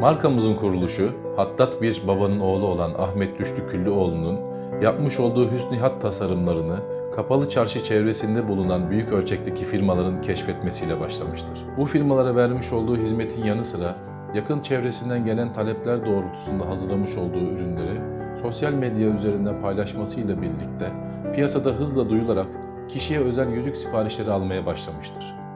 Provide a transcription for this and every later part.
Markamızın kuruluşu, hattat bir babanın oğlu olan Ahmet Düştü Küllüoğlu'nun yapmış olduğu hüsnü hat tasarımlarını kapalı çarşı çevresinde bulunan büyük ölçekteki firmaların keşfetmesiyle başlamıştır. Bu firmalara vermiş olduğu hizmetin yanı sıra yakın çevresinden gelen talepler doğrultusunda hazırlamış olduğu ürünleri sosyal medya üzerinden paylaşmasıyla birlikte piyasada hızla duyularak kişiye özel yüzük siparişleri almaya başlamıştır.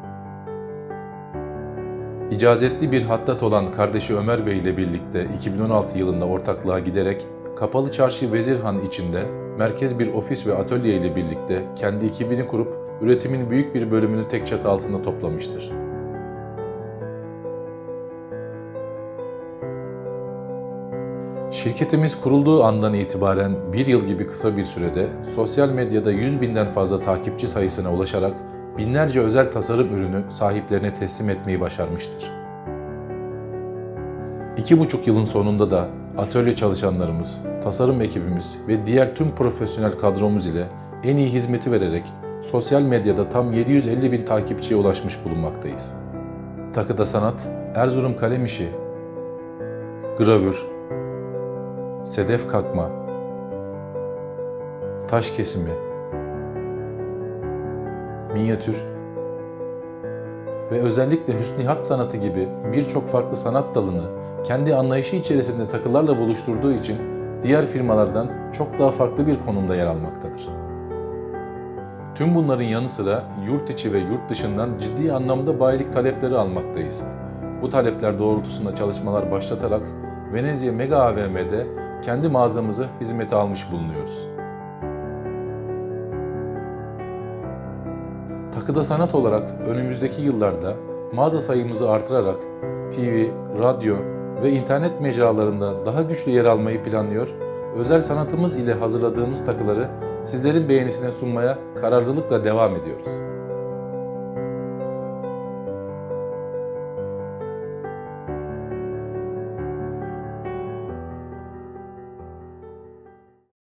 İcazetli bir hattat olan kardeşi Ömer Bey ile birlikte 2016 yılında ortaklığa giderek Kapalı Çarşı Vezirhan içinde merkez bir ofis ve atölye ile birlikte kendi ekibini kurup üretimin büyük bir bölümünü tek çatı altında toplamıştır. Şirketimiz kurulduğu andan itibaren bir yıl gibi kısa bir sürede sosyal medyada 100 binden fazla takipçi sayısına ulaşarak binlerce özel tasarım ürünü sahiplerine teslim etmeyi başarmıştır. İki buçuk yılın sonunda da atölye çalışanlarımız, tasarım ekibimiz ve diğer tüm profesyonel kadromuz ile en iyi hizmeti vererek sosyal medyada tam 750 bin takipçiye ulaşmış bulunmaktayız. Takıda sanat, Erzurum kalem işi, gravür, sedef kakma, taş kesimi, minyatür ve özellikle hüsnihat sanatı gibi birçok farklı sanat dalını kendi anlayışı içerisinde takılarla buluşturduğu için diğer firmalardan çok daha farklı bir konumda yer almaktadır. Tüm bunların yanı sıra yurt içi ve yurt dışından ciddi anlamda bayilik talepleri almaktayız. Bu talepler doğrultusunda çalışmalar başlatarak Venezia Mega AVM'de kendi mağazamızı hizmete almış bulunuyoruz. Takıda sanat olarak önümüzdeki yıllarda mağaza sayımızı artırarak TV, radyo ve internet mecralarında daha güçlü yer almayı planlıyor, özel sanatımız ile hazırladığımız takıları sizlerin beğenisine sunmaya kararlılıkla devam ediyoruz.